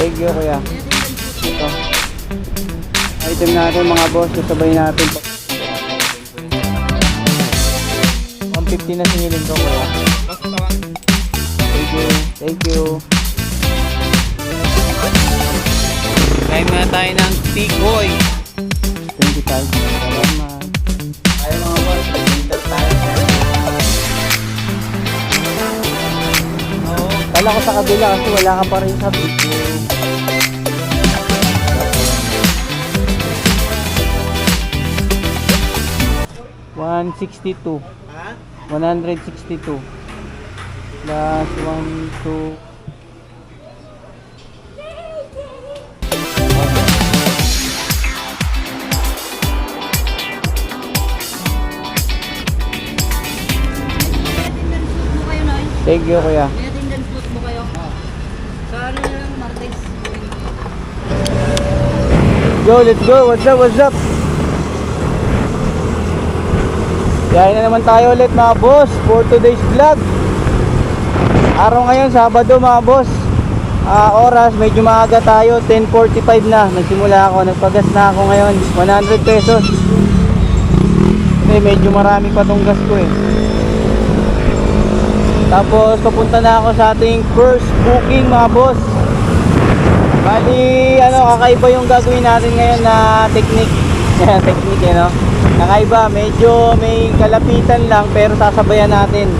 Thank you, kuya. Ito. Item natin mga boss, sabay natin. 150 na singilin ko, kuya. Thank you. Thank you. Kain muna tayo ng tikoy. 25. Salamat. Kala ko sa kabila kasi wala ka pa rin sa video. One sixty-two. One hundred sixty-two. Plus one, two. Thank you, kuya. May attendance food mo kayo? Sa ano na lang, Martes. Go, let's go. What's up, what's up? Yayin na naman tayo ulit mga boss for today's vlog. Araw ngayon, Sabado mga boss. Ah, oras, medyo maaga tayo. 10.45 na. Nagsimula ako. Nagpagas na ako ngayon. 100 pesos. Kasi medyo marami pa tong gas ko eh. Tapos papunta na ako sa ating first booking mga boss. Bali, ano, kakaiba yung gagawin natin ngayon na technique. technique, eh, no? Kakaiba, medyo may kalapitan lang pero sasabayan natin.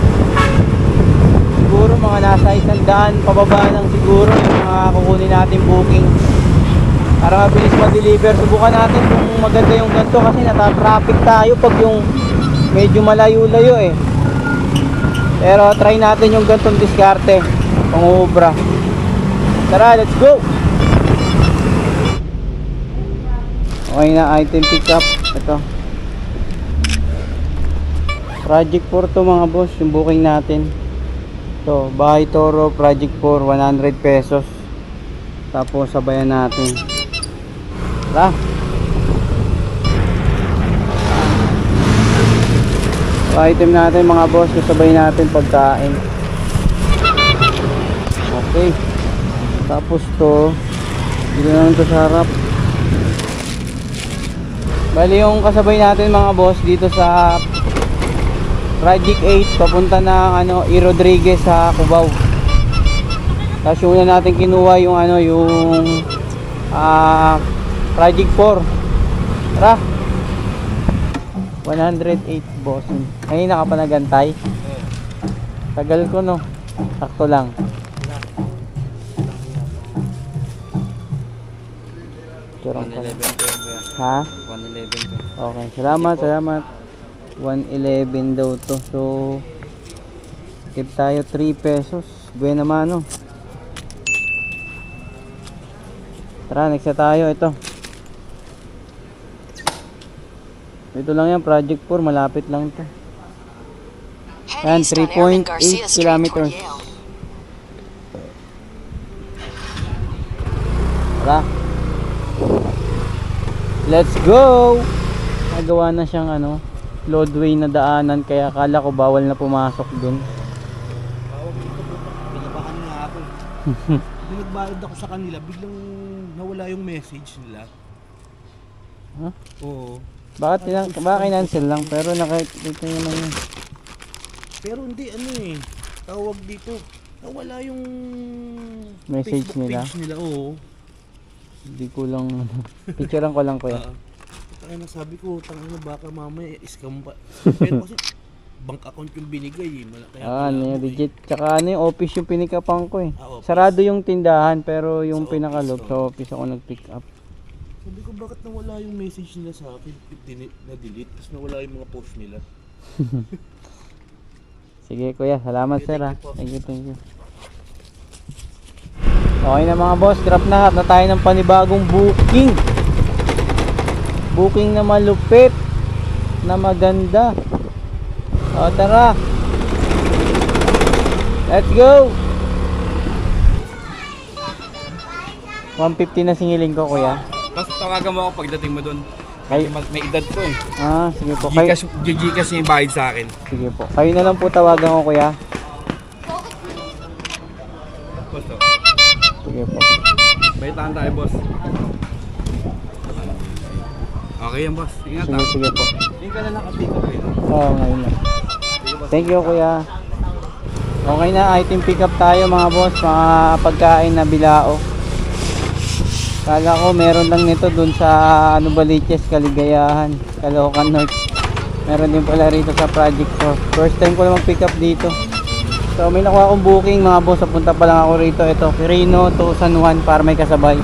Siguro mga nasa isang daan pababa lang siguro yung mga kukunin natin booking. Para mabilis ma-deliver. Subukan natin kung maganda yung ganito kasi nata-traffic tayo pag yung medyo malayo-layo eh. Pero try natin yung gantong diskarte. Pang ubra. Tara, let's go! Okay na, item pick up. Ito. Project 4 to mga boss, yung booking natin. So, Bahay Toro, Project 4, 100 pesos. Tapos, sabayan natin. Tara! So, item natin mga boss, kasabay natin pagkain. Okay. Tapos to, dito naman to sa harap. Bali yung kasabay natin mga boss dito sa Project 8 papunta ng ano E. Rodriguez sa Cubao. Tapos yung una natin kinuha yung ano yung ah Project 4. Tara. 108 boss. Ngayon ka pa nagantay. Tagal ko no. Sakto lang. Turang pa. 111 po yan kuya. Ha? 111 po. Okay, salamat, salamat. 111 daw to. So, tip tayo 3 pesos. Buena mano. Tara, next na tayo. Ito. Ito lang yan, Project 4. Malapit lang to. Yan, 3.8 kilometers. Tara. Let's go! Nagawa na siyang ano, loadway na daanan kaya akala ko bawal na pumasok dun. Pinabahan nga ako. Nung nagbayad ako sa kanila, biglang nawala yung message nila. Huh? Oo. Bakit ilang, baka cancel lang pero nakikita naman yun. Pero hindi, ano eh. Tawag dito, nawala yung Message Facebook nila? page nila. Oo. Hindi ko lang, ano, picturean ko lang kuya. Ah, kaya na sabi ko, tanga na baka mamaya scam pa. Pero kasi bank account yung binigay eh. Mala- Kaya Ah, ano kailangan yun, ko eh. legit. Tsaka ano yung office yung pinikapang ko eh. Ah, office. Sarado yung tindahan pero yung Sa pinakalob office, sa oh. office ako nag-pick up. Sabi ko, bakit nawala yung message nila sa akin? Na-delete, tapos nawala yung mga post nila. Sige kuya, salamat Okay, sir thank ah. Thank you, thank you. Okay na mga boss, drop na hat na tayo ng panibagong booking. Booking na malupit, na maganda. O tara. Let's go. 150 na singiling ko kuya. Tapos tawagan mo ako pagdating mo doon. Kay, May, may edad ko eh. ah, sige po. Kay, Gcash, Gcash yung bayad sa akin. sige po. Kayo na lang po tawagan ko kuya. Basta. Sige po. Baitaan tayo, boss. Okay yan, boss. Ingat Sige, ah. sige po. Hindi ka na nakapito yun. Oo, ngayon na. Thank you, kuya. Okay na, item pick up tayo mga boss, mga pagkain na bilao. Kala ko meron lang nito dun sa ano Baliches, Kaligayahan, Caloocan North. Meron din pala rito sa Project 4. First time ko lang pick up dito. So may nakuha akong booking mga boss, papunta pa lang ako rito. Ito, Quirino to San Juan para may kasabay.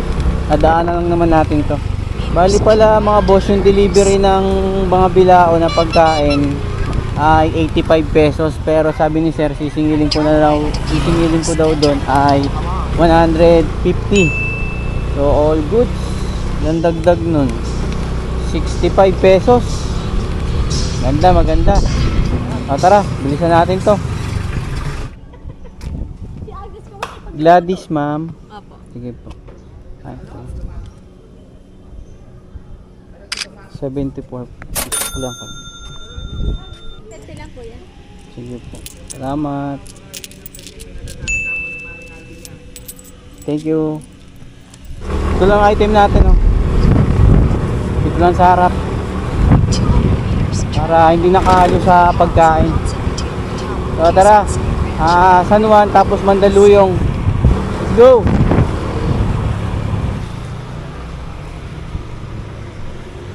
Nadaanan lang naman natin to. Bali pala mga boss yung delivery ng mga bilao na pagkain ay 85 pesos. Pero sabi ni sir sisingilin ko na daw sisingilin ko daw doon ay 150 so all goods. Yung dagdag nun. 65 pesos. Ganda maganda. O tara bilisan natin to. Gladys ma'am. Sige po. Ay. 74 kulang 50 lang po yan. Sige po. Salamat. Thank you. Ito lang item natin, oh. Dito lang sa harap. Para hindi nakahalo sa pagkain. So, tara. Ah, San Juan, tapos Mandaluyong. Let's go!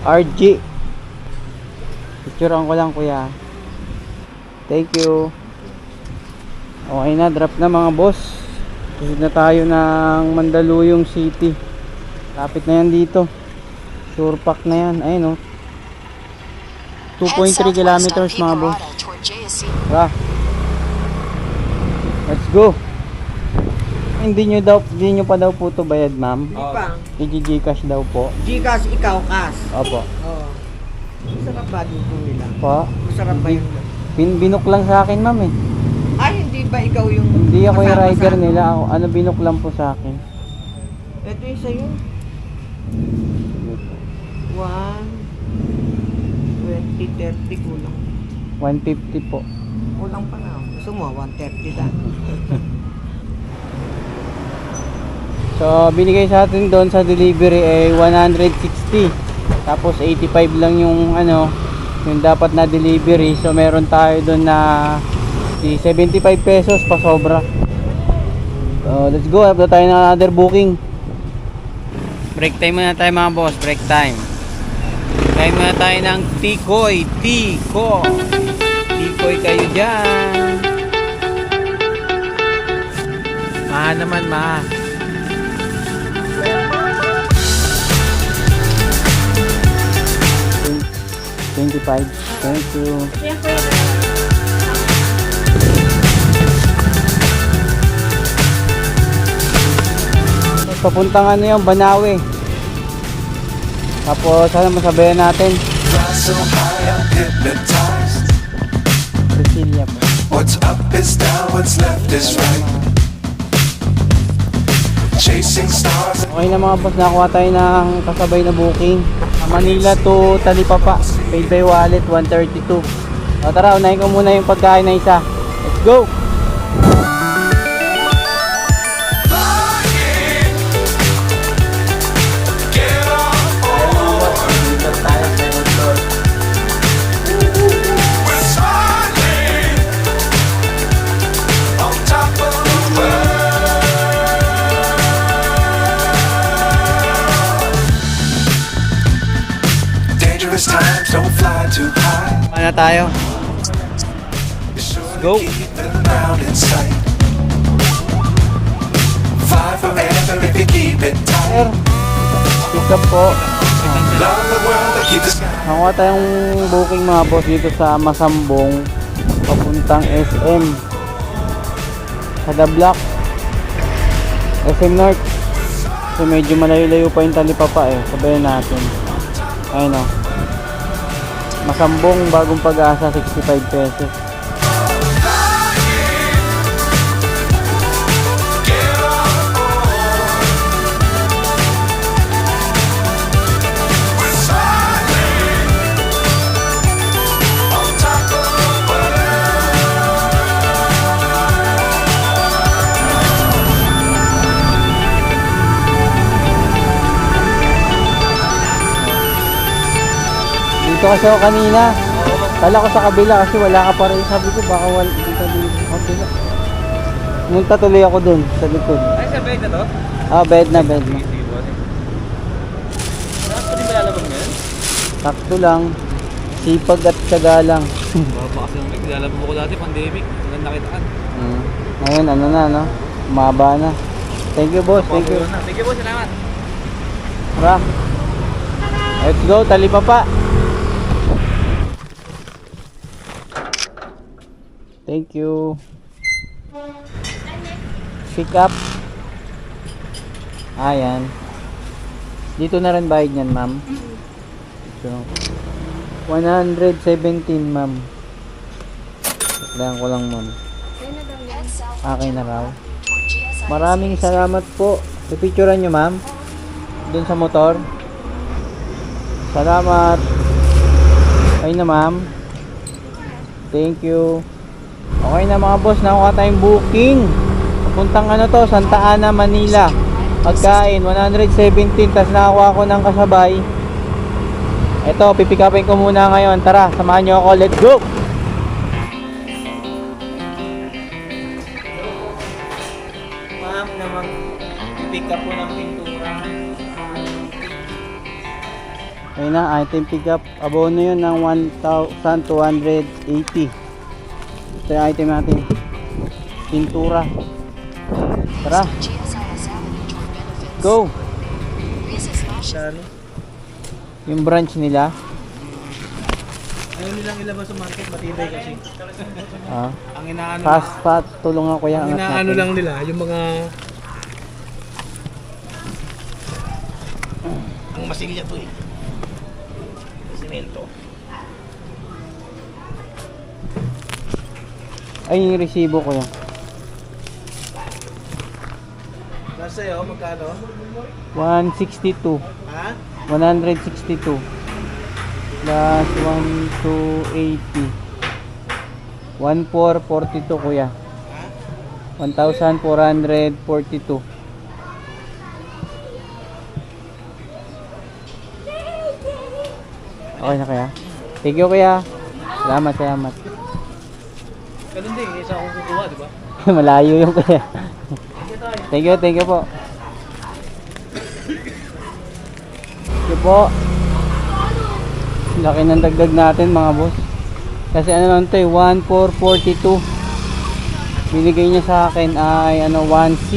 RG. Picturean ko lang, kuya. Thank you. Okay na, drop na mga boss. Susunod na tayo ng Mandaluyong City. Lapit na yan dito. Sure pack na yan. Ayun oh. 2.3 kilometers mga boss. Tara. Let's go. Hindi nyo daw, hindi nyo pa daw po to bayad ma'am. Oo. Pa, I-Gcash daw po. Gcash, ikaw, cash. Opo. Oo. Masarap ba dito nila? Po. Masarap ba yung... Bin binok lang sa akin ma'am eh. Ay, hindi ba ikaw yung... Hindi ako yung rider nila. Ako, ano binok lang po sa akin. Ito yung sa'yo. 1, 20, 30, kulang. 150 po. Kulang pa na. Gusto mo, 130 na. So, binigay sa atin doon sa delivery ay 160. Tapos 85 lang yung ano, yung dapat na delivery. So, meron tayo doon na si 75 pesos pa sobra. So, let's go. Have tayo ng another booking. Break time muna tayo mga boss. Break time. Time muna tayo ng Tikoy. Tiko. Tikoy kayo dyan. Ma naman ma. 25. Thank you. Papuntang ano yung Banawe. Tapos sana masabayan natin. So. Cecilia po. What's up is down, what's left is right. Chasing stars. Okay na mga boss, nakakuha tayo ng kasabay na booking. Manila to Talipapa. Paid by wallet 132. O tara, unahin ko muna yung pagkain na isa. Let's go! You keep it tight. Sir, pick up po. Nakuha tayong booking mga boss dito sa Masambong. Papuntang SM. Sa The Block. SM North. So medyo malayo-layo pa yung talipapa eh. Sabayan natin. Ayun o. Masambong bagong pag-asa 65 pesos. Dito kasi ako kanina. Kala ko sa kabila kasi wala ka pa rin. Sabi ko baka wala dito dito sa kabila. Munta tuloy ako dun sa likod. Ay, sa bed na to? Ah, bed na, bed na. Sige, boss. Saan pa rin ba lalabang ngayon? Sakto lang. Sipag at tsaga lang. Baba kasi yung naglalabang ko dati, pandemic. Hanggang nakitaan. Mm. Ngayon, ano na, no? Umaba na. Thank you, boss. Thank you. Thank you, boss. Salamat. Tara. Let's go, tali pa pa. Thank you. Pick up. Ayan. Dito na rin bayad niyan, ma'am. So, 117, ma'am. Kailangan ko lang, ma'am. Akin na raw. Maraming salamat po. Pipicturean nyo, ma'am. Doon sa motor. Salamat. Ayun na, ma'am. Thank you. Okay na mga boss, nakuha tayong booking. Puntang ano to, Santa Ana, Manila. Pagkain, 117, tapos nakakuha ko ng kasabay. Ito, pipikapin ko muna ngayon. Tara, samahan nyo ako. Let's go! Ma'am, naman, pick up ko ng pintura. Ayun na, item pick up. Abono yun ng 1,280. Ito yung item natin. Pintura. Tara. Go! Yung branch nila. Ayaw nilang ilabas sa market, matibay kasi. Ah. Ang inaano, Pas, pat, tulungan ko yan. ang inaano lang nila, yung mga... Ang masilya to eh. Simento. Ay, yung resibo ko yan. Nasa sa'yo, magkano? 162. Ha? 162. Plus 1280. 1442 kuya. 1442. Okay na kaya? Thank you kuya. Salamat, salamat. Ganun din, isa akong kukuha, di ba? Malayo yung kuya. thank you, thank you po. Thank po. Laki ng dagdag natin mga boss. Kasi ano lang eh, 1442. Binigay niya sa akin ay ano 16.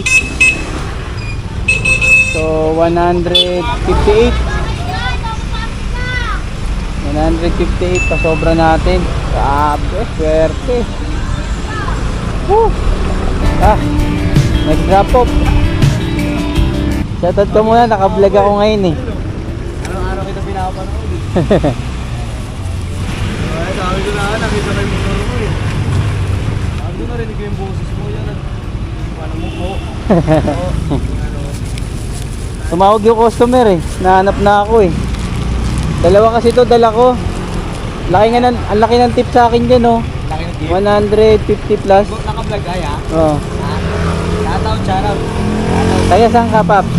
So 158. 158 pa sobra natin. Grabe, swerte. Woo! Ah, nag-drop off. Shoutout ko muna, naka-vlog ako ngayon eh. Araw-araw kita pinapanood eh. Ay, sabi ko na, nakita ko yung motor mo eh. Sabi ko narinig ko yung boses mo yan. Ano mo po? Tumawag yung customer eh. Nahanap na ako eh. Dalawa kasi to dala ko. Laki nga ng, ang laki ng tip sa akin dyan oh. Laki ng gift. 150 plus. Naka-vlog ay ha? Oh. Shoutout, shoutout. Taga saan ka, Paps?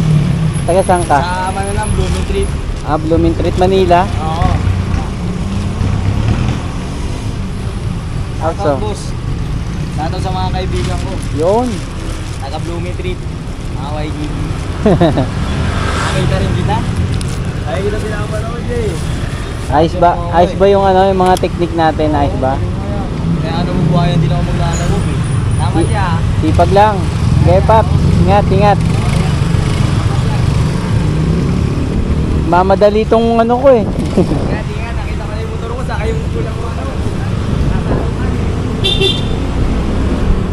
Taga saan ka? Sa ano lang, Blooming Street. Ah, Blooming Street, Manila. Oo. Also, Shoutout, boss. Shoutout sa mga kaibigan ko. yun. Taga Blooming Street. Mga YGB. Nakita rin kita. Ay, kita pinapanood eh. Ayos ba? Ayos ba yung ano, yung mga technique natin? Ayos ba? Kaya ano mo buhayan din ako maglalaro eh. Tama Si- siya. Sipag lang. Okay. Ingat, ingat. Mamadali tong ano ko eh. Kaya di nga, nakita ko na yung motor ko, saka yung kulang ko ano.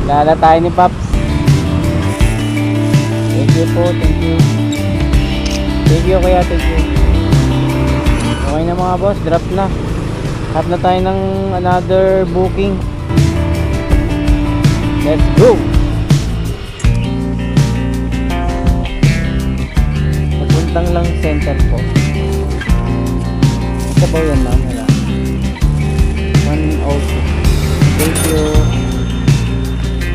Lala tayo ni Paps. Thank you po, thank you. Thank you kuya, thank you. Okay na mga boss, drop na. Have na tayo ng another booking. Let's go! Papuntang lang center po. Ba yan ma'am? Wala. 102. Thank you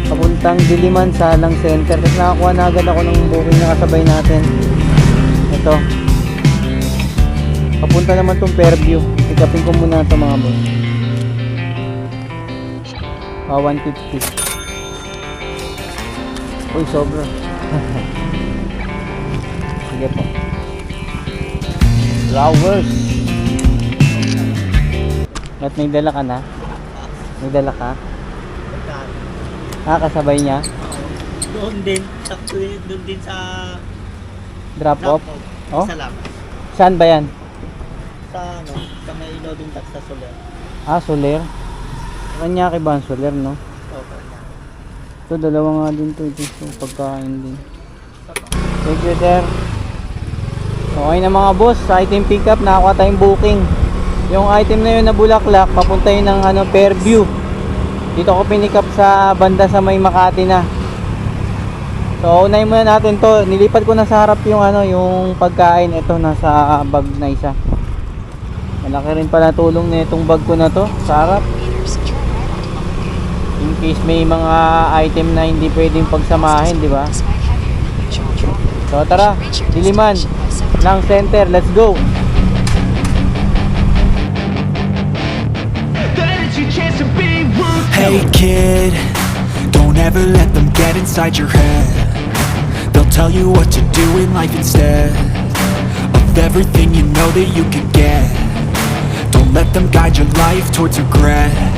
papuntang Diliman sa Lang Center kasi nakakuha na agad ako ng booking na kasabay natin ito papunta naman tong Fairview Pick ko muna ito mga boss. Ah, 150. Uy, sobra. Sige po. Flowers. Ba't may dala ka na? May dala ka? Ah, kasabay niya? Doon din. Doon din sa Drop off? Oh? Sa lab. Saan ba yan? Sa ano, sa may loading tax sa Soler. Ah, Soler. Kanyaki ba ang Soler, no? Okay. Ito, dalawa nga din to. Ito, pagkain din. Thank you, sir. Okay na mga boss, sa item pickup, nakakuha tayong booking. Yung item na yun na bulaklak, papunta yun ng ano, Fairview. Dito ko pinick up sa banda sa may Makati na. So, unahin muna natin to. Nilipat ko na sa harap yung ano, yung pagkain. Ito, nasa bag na isa. Malaki rin pala tulong na itong bag ko na to sa harap. In case may mga item na hindi pwedeng pagsamahin, di ba? So tara, diliman ng center. Let's go. Hey kid, don't ever let them get inside your head. They'll tell you what to do in life instead of everything you know that you could get. Don't let them guide your life towards regret.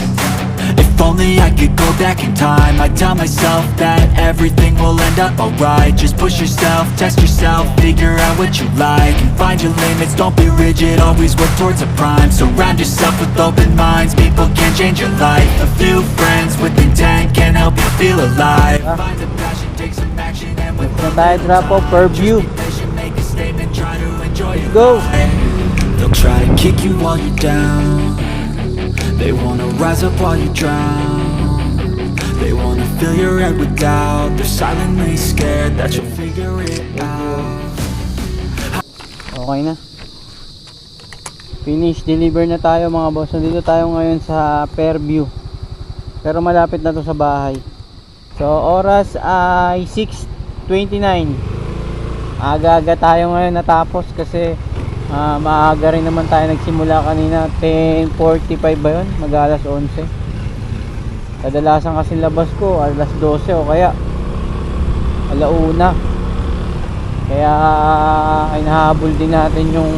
If only I could go back in time. I'd tell myself that everything will end up alright. Just push yourself, test yourself, figure out what you like And find your limits, don't be rigid, always work towards a prime. Surround yourself with open minds, people can change your life. A few friends with intent can help you feel alive. Find a passion, take some action and with Na tayo drop off per view. make a statement, try to enjoy your Go. They'll try to kick you while you're down. They wanna rise up while you drown. They wanna fill your head with doubt. They're silently scared that you'll figure it out. Okay na. Finish, deliver na tayo mga boss. Nandito tayo ngayon sa Fairview. Pero malapit na to sa bahay. So, oras ay 6.29. Aga-aga tayo ngayon natapos kasi ah, maaga rin naman tayo nagsimula kanina. 10.45 ba yun? Mag alas 11. Kadalasan kasi labas ko alas 12 o kaya alauna. Kaya inahabol din natin yung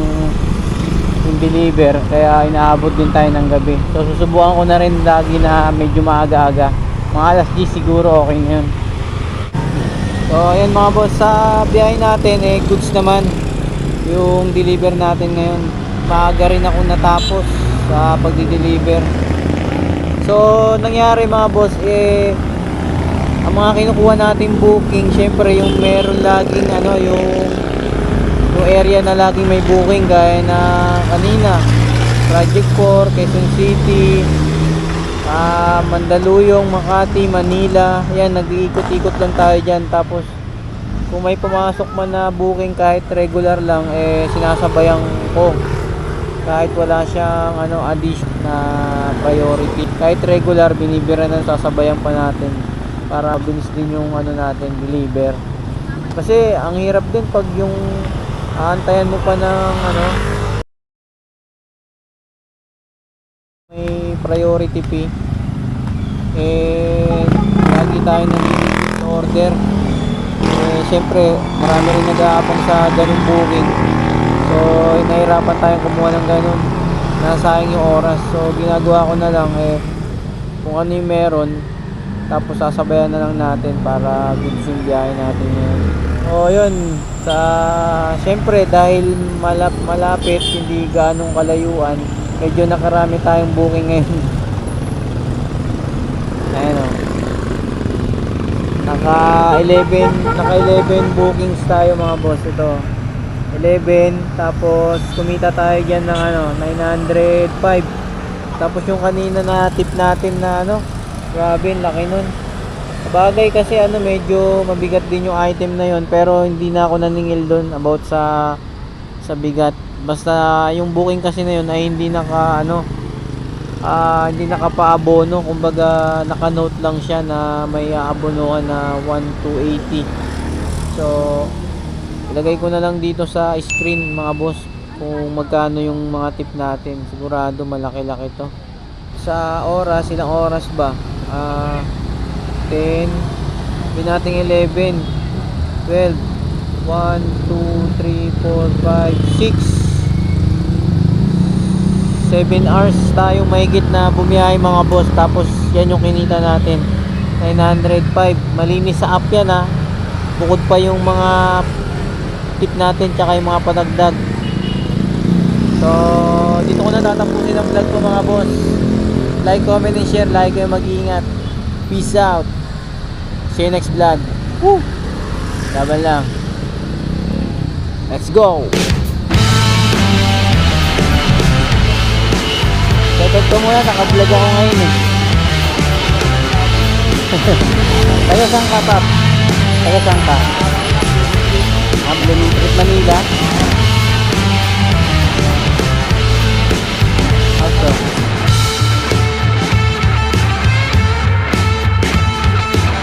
yung deliver kaya inaabot din tayo ng gabi. So susubukan ko na rin lagi na medyo maaga-aga. Mga alas 10 siguro okay na yun. So ayan mga boss sa biyahe natin eh goods naman yung deliver natin ngayon. Maaga rin ako natapos sa pagdi-deliver. So nangyari mga boss eh ang mga kinukuha nating booking syempre yung meron laging ano yung yung area na laging may booking gaya na kanina Project 4, Quezon City ah Mandaluyong, Makati, Manila yan nag-iikot-ikot lang tayo dyan tapos kung may pumasok man na booking kahit regular lang eh sinasabayan ko. Kahit wala siyang ano addition na priority. Kahit regular binibira na sasabayan pa natin. Para bilis din yung ano natin deliver. Kasi ang hirap din pag yung aantayan mo pa ng ano may priority fee. Eh lagi tayo nang order syempre marami rin nag-aabang sa ganung booking so nahirapan tayong kumuha ng ganun. Nasayang yung oras. So ginagawa ko na lang eh kung ano yung meron tapos sasabayan na lang natin para goods yung biyahe natin yun o yun. Sa syempre dahil malap, malapit hindi ganong kalayuan medyo nakarami tayong booking ngayon ayan o naka 11 naka 11 bookings tayo mga boss. Ito 11 tapos kumita tayo dyan ng ano 905 tapos yung kanina na tip natin na ano grabe laki nun. Bagay kasi ano medyo mabigat din yung item na yon pero hindi na ako naningil doon about sa sa bigat. Basta yung booking kasi na yun ay hindi naka ano ah, hindi nakapaabono kumbaga naka-note lang siya na may aabonohan na 1,280 so ilagay ko na lang dito sa screen mga boss kung magkano yung mga tip natin. Sigurado malaki-laki to. Sa oras ilang oras ba? Ah 10 hindi natin 11 12 1, 2, 3, 4, 5, 6 7 hours tayo mahigit na bumiyahe mga boss. Tapos yan yung kinita natin. 905 malinis sa app yan ha? Bukod pa yung mga tip natin tsaka yung mga padagdag. So dito ko na tatapusin ang vlog ko mga boss. Like, comment, and share. Like kayo mag-iingat. Peace out. See you next vlog. Woo! laban lang. Let's go Shoutout ko muna, nakablog ako ngayon eh. Taga saan ka, Pap? Taga saan ka? Ablo ng Trip Manila. Awesome.